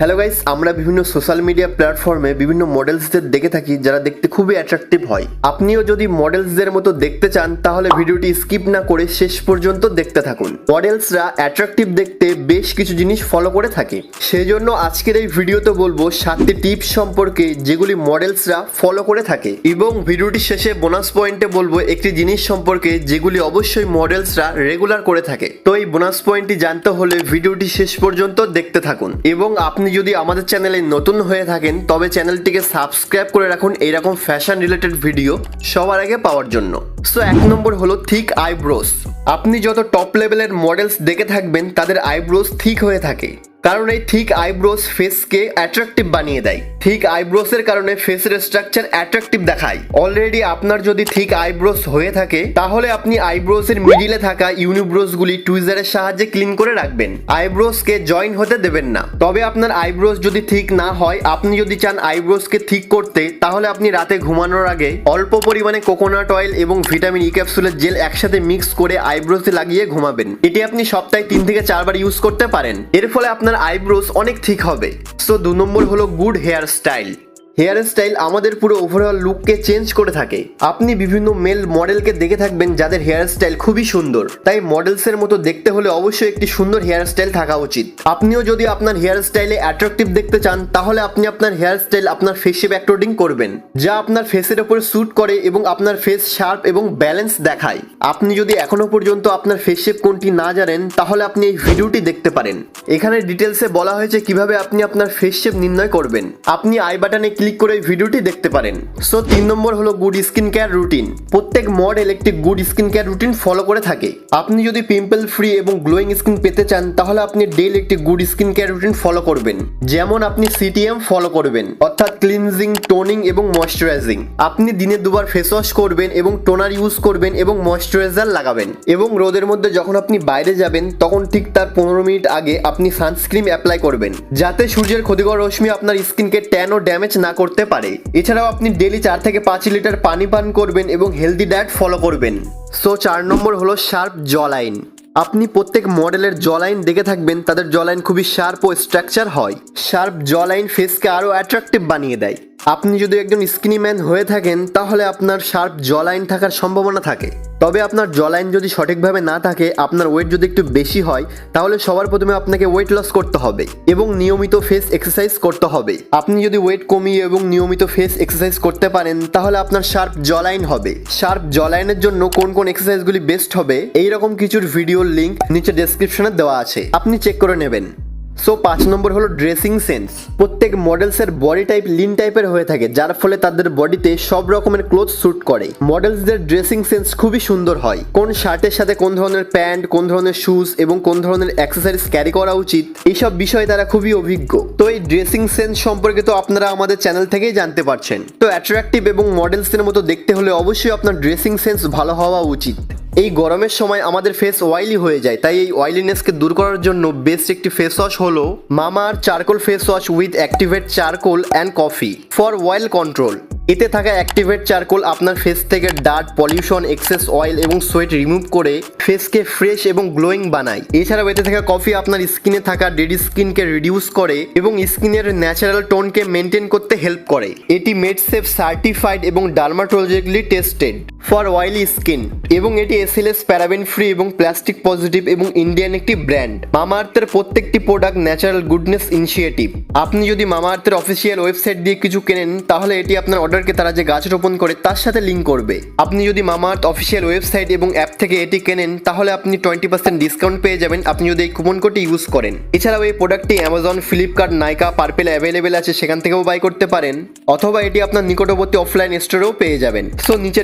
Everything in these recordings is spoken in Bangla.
হ্যালো গাইস আমরা বিভিন্ন সোশ্যাল মিডিয়া প্ল্যাটফর্মে বিভিন্ন মডেলসদের দেখে থাকি যারা দেখতে খুবই অ্যাট্রাকটিভ হয়। আপনিও যদি মডেলসদের মতো দেখতে চান, তাহলে ভিডিওটি স্কিপ না করে শেষ পর্যন্ত দেখতে থাকুন। মডেলসরা অ্যাট্রাকটিভ দেখতে বেশ কিছু জিনিস ফলো করে থাকে। সেই জন্য আজকের এই ভিডিওতে বলব সাতটি টিপস সম্পর্কে যেগুলি মডেলসরা ফলো করে থাকে। এবং ভিডিওটি শেষে বোনাস পয়েন্টে বলব একটি জিনিস সম্পর্কে যেগুলি অবশ্যই মডেলসরা রেগুলার করে থাকে। তো এই বোনাস পয়েন্টটি জানতে হলে ভিডিওটি শেষ পর্যন্ত দেখতে থাকুন। এবং আপনি যদি আমাদের চ্যানেলে নতুন হয়ে থাকেন, তবে চ্যানেলটিকে সাবস্ক্রাইব করে রাখুন এইরকম ফ্যাশন রিলেটেড ভিডিও সবার আগে পাওয়ার জন্য। সো এক নম্বর হলো থিক আইব্রোস আপনি যত টপ লেভেলের মডেলস দেখে থাকবেন, তাদের আইব্রোস থিক হয়ে থাকে। কারণ এই থিক আইব্রোস ফেসকে অ্যাট্রাকটিভ বানিয়ে দেয়। থিক আইব্রোসের কারণে ফেসের স্ট্রাকচার অ্যাট্রাকটিভ দেখায়। অলরেডি আপনার যদি থিক আইব্রোস হয়ে থাকে, তাহলে আপনি আইব্রোসের মিডিলে থাকা ইউনিব্রোসগুলি টুইজারের সাহায্যে ক্লিন করে রাখবেন। আইব্রোসকে জয়েন হতে দেবেন না। তবে আপনার আইব্রোস যদি ঠিক না হয়, আপনি যদি চান আইব্রোসকে ঠিক করতে, তাহলে আপনি রাতে ঘুমানোর আগে অল্প পরিমাণে কোকোনাট অয়েল এবং ভিটামিন ই ক্যাপসুলের জেল একসাথে মিক্স করে আইব্রোসে লাগিয়ে ঘুমাবেন। এটি আপনি সপ্তাহে তিন থেকে চারবার ইউজ করতে পারেন। এর ফলে আপনার আইব্রোস অনেক ঠিক হবে। সো দু নম্বর হলো good hair style. Hair style আমাদের পুরো ওভারঅল লুককে চেঞ্জ করে থাকে। আপনি বিভিন্ন মেল মডেলকে দেখে থাকবেন যাদের হেয়ার স্টাইল খুবই সুন্দর। তাই মডেলসের মতো দেখতে হলে অবশ্যই একটি সুন্দর হেয়ার স্টাইল থাকা উচিত। আপনিও যদি আপনার হেয়ার স্টাইলে অ্যাট্রাকটিভ দেখতে চান, তাহলে আপনি আপনার হেয়ার স্টাইল আপনার ফেস শেপ অ্যাক্টোডিং করবেন, যা আপনার ফেসের উপরে স্যুট করে এবং আপনার ফেস শার্প এবং ব্যালেন্স দেখায়। আপনি যদি এখনও পর্যন্ত আপনার ফেস শেপ কোনটি না জানেন, তাহলে আপনি এই ভিডিওটি দেখতে পারেন। এখানে ডিটেলসে বলা হয়েছে কীভাবে আপনি আপনার ফেস শেপ নির্ণয় করবেন। আপনি আই বাটনে ক্লিক করে এই ভিডিওটি দেখতে পারেন। সো তিন নম্বর হলো গুড স্কিন কেয়ার রুটিন প্রত্যেক মডেল একটি good skin care routine follow করে থাকে। আপনি যদি পিম্পল ফ্রি এবং গ্লোয়িং স্কিন পেতে চান, তাহলে আপনি ডেইলি একটি good skin care routine follow করবেন। যেমন আপনি সিটিএম ফলো করবেন, অর্থাৎ ক্লিনজিং টোনিং এবং ময়শ্চারাইজিং আপনি দিনে দুবার ফেস ওয়াশ করবেন এবং টোনার ইউজ করবেন এবং ময়শ্চারাইজার লাগাবেন। এবং রোদের মধ্যে যখন আপনি বাইরে যাবেন, তখন ঠিক তার পনেরো মিনিট আগে আপনি সানস্ক্রিন অ্যাপ্লাই করবেন। যাতে সূর্যের ক্ষতিকর রশ্মি আপনার স্কিনকে ট্যান ও ড্যামেজ না করতে পারে। এছাড়াও আপনি ডেলি চার থেকে পাঁচ লিটার পানি পান করবেন এবং হেলদি ডায়েট ফলো করবেন। সো চার নম্বর হলো শার্প জলাইন লাইন আপনি প্রত্যেক মডেলের জলাইন দেখে থাকবেন, তাদের জলাইন খুবই শার্প ও স্ট্রাকচার হয়। শার্প জলাইন ফেসকে আরও অ্যাট্রাকটিভ বানিয়ে দেয়। আপনি যদি একজন স্কিনি ম্যান হয়ে থাকেন, তাহলে আপনার শার্প জলাইন থাকার সম্ভাবনা থাকে। তবে আপনার জলাইন যদি সঠিকভাবে না থাকে, আপনার ওয়েট যদি একটু বেশি হয়, তাহলে সবার প্রথমে আপনাকে ওয়েট লস করতে হবে এবং নিয়মিত ফেস এক্সারসাইজ করতে হবে। আপনি যদি ওয়েট কমিয়ে এবং নিয়মিত ফেস এক্সারসাইজ করতে পারেন, তাহলে আপনার শার্প জলাইন হবে। শার্প জলাইনের জন্য কোন কোন এক্সারসাইজগুলি বেস্ট হবে, এইরকম কিছুর ভিডিওর লিঙ্ক নিচে ডেসক্রিপশনে দেওয়া আছে। আপনি চেক করে নেবেন। সো পাঁচ নম্বর হলো ড্রেসিং সেন্স প্রত্যেক মডেলসের বডি টাইপ লিন টাইপের হয়ে থাকে, যার ফলে তাদের বডিতে সব রকমের ক্লোথ স্যুট করে। মডেলসদের ড্রেসিং সেন্স খুবই সুন্দর হয়। কোন শার্টের সাথে কোন ধরনের প্যান্ট, কোন ধরনের শুজ এবং কোন ধরনের অ্যাক্সেসরিজ ক্যারি করা উচিত, এইসব বিষয়ে তারা খুবই অভিজ্ঞ। তো এই ড্রেসিং সেন্স সম্পর্কে তো আপনারা আমাদের চ্যানেল থেকেই জানতে পারছেন। তো অ্যাট্রাকটিভ এবং মডেলসের মতো দেখতে হলে অবশ্যই আপনার ড্রেসিং সেন্স ভালো হওয়া উচিত। এই গরমের সময় আমাদের ফেস অয়েলি হয়ে যায়। তাই এই অয়েলিনেসকে দূর করার জন্য বেস্ট একটি ফেস ওয়াশ হলো মামার charcoal face wash with activate charcoal and coffee for oil control এতে থাকা অ্যাক্টিভেট চারকোল আপনার ফেস থেকে ডার্ট পলিউশন এক্সেস অয়েল এবং সোয়েট রিমুভ করে ফেসকে ফ্রেশ এবং গ্লোয়িং বানায়। এছাড়াও এতে থাকা কফি আপনার স্কিনে থাকা ডেড স্কিনকে রিডিউস করে এবং স্কিনের ন্যাচারাল টোনকে মেনটেন করতে হেল্প করে। এটি মেডসেফ সার্টিফাইড এবং dermatologically tested for oily skin. এবং এটি এসএলএস প্যারাবেন ফ্রি এবং প্লাস্টিক পজিটিভ এবং ইন্ডিয়ান একটি ব্র্যান্ড। মামা আর্থের প্রত্যেকটি প্রোডাক্ট ন্যাচারাল গুডনেস ইনিশিয়েটিভ। আপনি যদি মামা আর্থের অফিসিয়াল ওয়েবসাইট দিয়ে কিছু কেনেন, তাহলে এটি আপনার অর্ডারকে তারা যে গাছ রোপণ করে, তার সাথে লিঙ্ক করবে। আপনি যদি মামা আর্থ অফিসিয়াল ওয়েবসাইট এবং অ্যাপ থেকে এটি কেনেন, তাহলে আপনি টোয়েন্টি পার্সেন্ট ডিসকাউন্ট পেয়ে যাবেন। আপনি যদি এই কুপন কোডটি ইউজ করেন। এছাড়াও এই প্রোডাক্টটি অ্যামাজন ফ্লিপকার্ট নাইকা পার্পেল অ্যাভেলেবেল আছে, সেখান থেকেও বাই করতে পারেন। অথবা এটি আপনার নিকটবর্তী অফলাইন স্টোরেও পেয়ে যাবেন। সো নিচে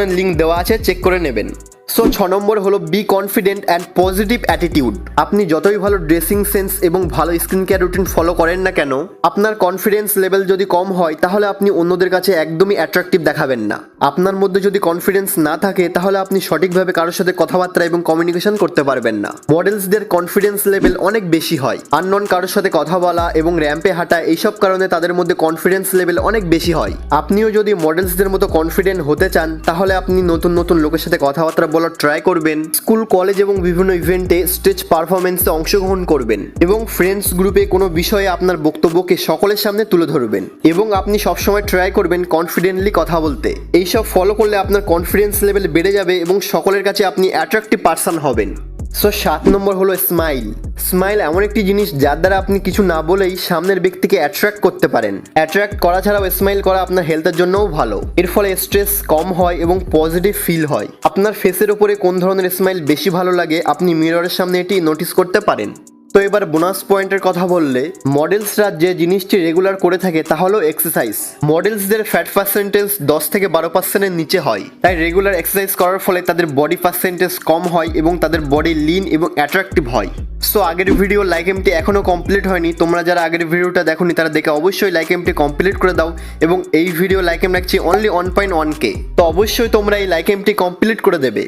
ডেসক্রিপশনের লিঙ্ক দেওয়া আছে চেক করে নেবেন। সো ছ নম্বর হলো be confident and positive attitude আপনি যতই ভালো ড্রেসিং সেন্স এবং ভালো স্কিন কেয়ার রুটিন ফলো করেন না কেন, আপনার কনফিডেন্স লেভেল যদি কম হয়, তাহলে আপনি অন্যদের কাছে একদমই অ্যাট্রাকটিভ দেখাবেন না। আপনার মধ্যে যদি কনফিডেন্স না থাকে, তাহলে আপনি সঠিকভাবে কারোর সাথে কথাবার্তা এবং কমিউনিকেশন করতে পারবেন না। মডেলসদের কনফিডেন্স লেভেল অনেক বেশি হয়। আননন কারোর সাথে কথা বলা এবং র্যাম্পে হাঁটা, এইসব কারণে তাদের মধ্যে কনফিডেন্স লেভেল অনেক বেশি হয়। আপনিও যদি মডেলসদের মতো কনফিডেন্ট হতে চান, তাহলে আপনি নতুন নতুন লোকের সাথে কথাবার্তা বলার ট্রাই করবেন স্কুল কলেজ এবং বিভিন্ন ইভেন্টে স্টেজ পারফরমেন্সে অংশগ্রহণ করবেন এবং ফ্রেন্ডস গ্রুপে কোনো বিষয়ে আপনার বক্তব্যকে সকলের সামনে তুলে ধরবেন এবং আপনি সবসময় ট্রাই করবেন কনফিডেন্টলি কথা বলতে। এইসব ফলো করলে আপনার কনফিডেন্স লেভেল বেড়ে যাবে এবং সকলের কাছে আপনি অ্যাট্রাক্টিভ পার্সন হবেন। সো সাত নম্বর হলো স্মাইল স্মাইল এমন একটি জিনিস যার দ্বারা আপনি কিছু না বলেই সামনের ব্যক্তিকে অ্যাট্রাক্ট করতে পারেন। অ্যাট্রাক্ট করা ছাড়াও স্মাইল করা আপনার হেলথের জন্যও ভালো। এর ফলে স্ট্রেস কম হয় এবং পজিটিভ ফিল হয়। আপনার ফেসের ওপরে কোন ধরনের স্মাইল বেশি ভালো লাগে, আপনি মিররের সামনে এটি নোটিস করতে পারেন। তো এবার বোনাস পয়েন্টের কথা বললে মডেলসরা যে জিনিসটি রেগুলার করে থাকে তা হলো এক্সারসাইজ মডেলসদের ফ্যাট পার্সেন্টেজ দশ থেকে বারো পার্সেন্টের নিচে হয়। তাই রেগুলার এক্সারসাইজ করার ফলে তাদের বডি পার্সেন্টেজ কম হয় এবং তাদের বডি লিন এবং অ্যাট্রাকটিভ হয়। সো আগের ভিডিও লাইক এমটি এখনও কমপ্লিট হয়নি। তোমরা যারা আগের ভিডিওটা দেখোনি, তারা দেখে অবশ্যই লাইক এমটি কমপ্লিট করে দাও এবং এই ভিডিও লাইক এম রাখছি only one point one K তো অবশ্যই তোমরা এই লাইক এমটি কমপ্লিট করে দেবে।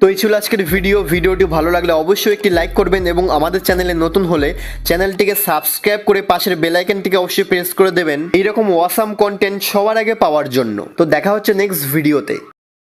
তো এই ছিল আজকের ভিডিও। ভিডিওটি ভালো লাগলে অবশ্যই একটি লাইক করবেন এবং আমাদের চ্যানেলে নতুন হলে চ্যানেলটিকে সাবস্ক্রাইব করে পাশের বেল আইকনটিকে অবশ্যই প্রেস করে দেবেন। এইরকম ওয়াসাম কন্টেন্ট সবার আগে পাওয়ার জন্য। তো দেখা হচ্ছে নেক্সট ভিডিওতে